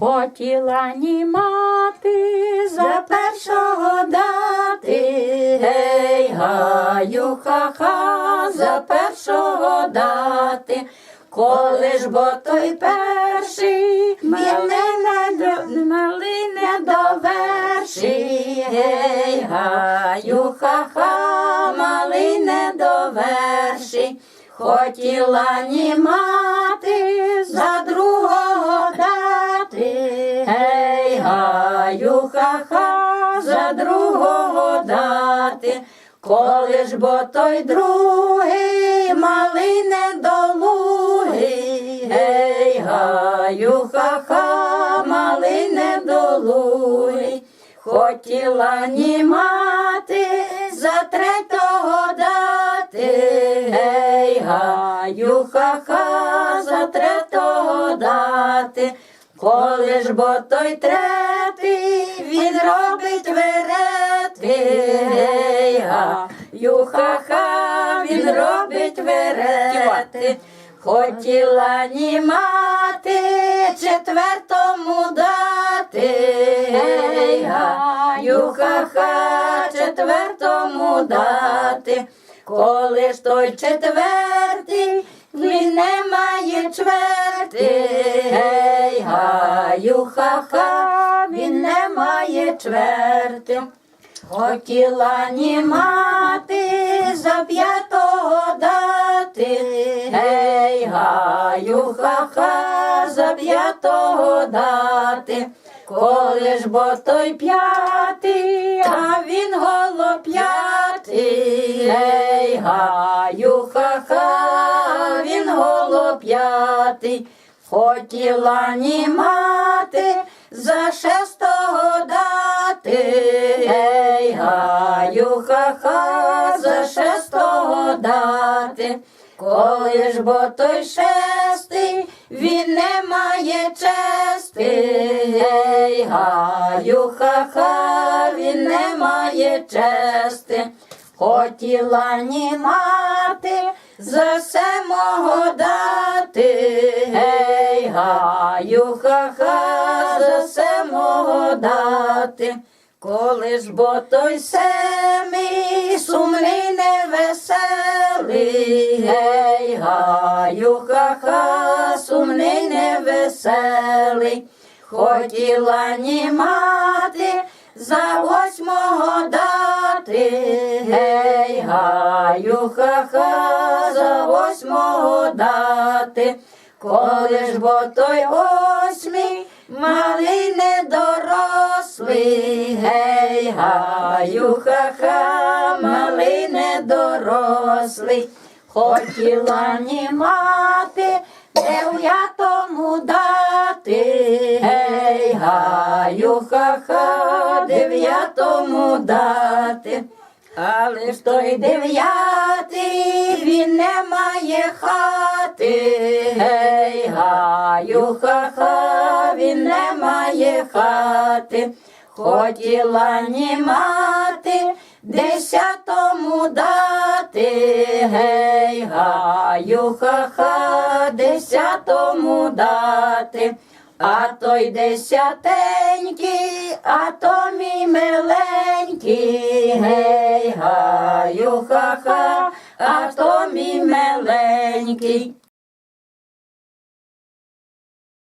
Хотіла ні мати за першого дати, гей, гаю, ха-ха, за першого дати. Коли ж бо той перший мене не до мали не доверши, гей, гаю, ха-ха, мали не доверши. Хотіла ні мати за другого гаю, ха-ха, за другого дати. Коли ж бо той другий малий недолугий, гей, гаю, ха-ха, малий недолугий. Хотіла ні мати за третього дати, гей, гаю, ха-ха, за третого дати. Коли ж бо той третій, він робить верети, гей, гаю, ха-ха, він робить верети. Хотіла ні мати четвертому дати, гей, гаю, ха-ха, четвертому дати. Коли ж той четвертий, він не має чверти, гей, гаю, ха-ха, він не має чверти. Хотіла ні мати за п'ятого дати, гей, гаю, ха-ха, за п'ятого дати. Коли ж бо той п'ятий, а він голоп'ятий, гей, гаю, ха-ха, він голоп'ятий. Хотіла ні мати за шестого дати, гей, гаю, ха-ха, за шестого дати. Коли ж бо той шестий, він не має чести, гей, гаю, ха-ха, він не має чести. Хотіла ні мати за семого дати, гей, гаю, ха-ха, за семого дати. Коли ж бо той семий сумний невеселий, гей, гаю, ха-ха, сумний невеселий. Хотіла ні мати за восьмого дати, гей, гаю, ха-ха, за восьмого дати. Коли ж бо той осьмій малий недорослий, гей, гаю, ха-ха, малий недорослий. Хотіла ні мати, дев'ятому дати, гей, гаю, ха-ха, дев'ятому дати. Але ж той дев'ятий, він не має хати, гей, гаю, ха-ха, він не має хати. Хотіла ні мати десятому дати, гей, гаю, ха-ха, десятому дати. А той десятенький, а то мій миленький, гей, гаю, ха-ха, а то мій миленький.